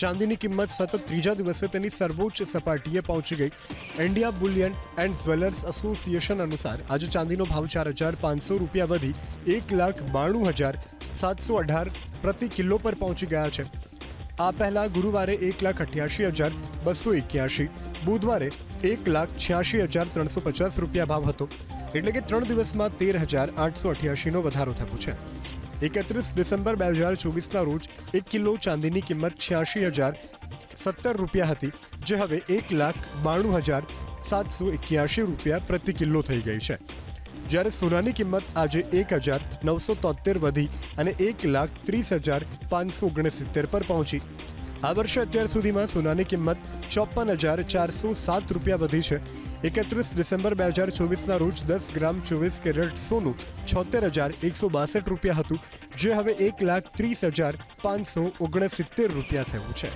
ચાંદીની કિંમત સતત ત્રીજા દિવસે તેની સર્વોચ્ચ સપાટીએ પહોંચી ગઈ. India bullion and jewellers association અનુસાર આજે ચાંદીનો ભાવ ચાર હજાર પાંચસો રૂપિયા વધી એક લાખ બાણું હજાર સાતસો અઢાર પ્રતિ કિલો પર પહોંચી ગયા છે. આ પહેલા ગુરુવારે એક લાખ અઠ્યાસી હજાર બસો એક્યાસી, બુધવારે એક લાખ છ્યાસી હજાર ત્રણસો પચાસ રૂપિયા ભાવ હતો. એટલે કે ત્રણ દિવસમાં તેર હજાર આઠસો અઠ્યાસીનો વધારો થયો છે. એકત્રીસ ડિસેમ્બર બે હજાર ચોવીસના રોજ એક કિલો ચાંદીની કિંમત છ્યાસી હજાર સત્તર રૂપિયા હતી, જે હવે એક લાખ બાણું હજાર સાતસો એક્યાસી રૂપિયા પ્રતિ કિલો થઈ ગઈ છે. જ્યારે સોનાની કિંમત આજે એક હજાર નવસો તોતેર વધી અને એક લાખ ત્રીસ હજાર પાંચસો ઓગણસિત્તેર પર પહોંચી. આ વર્ષે અત્યાર સુધીમાં સોનાની કિંમત ચોપન હજાર ચારસો સાત રૂપિયા વધી છે. એકત્રીસ ડિસેમ્બર બે હજાર ચોવીસના રોજ દસ ગ્રામ ચોવીસ કેરેટ સોનું છોતેર હજાર એકસો બાસઠ રૂપિયા હતું, જે હવે એક લાખ ત્રીસ હજાર પાંચસો ઓગણસિત્તેર રૂપિયા થયું છે.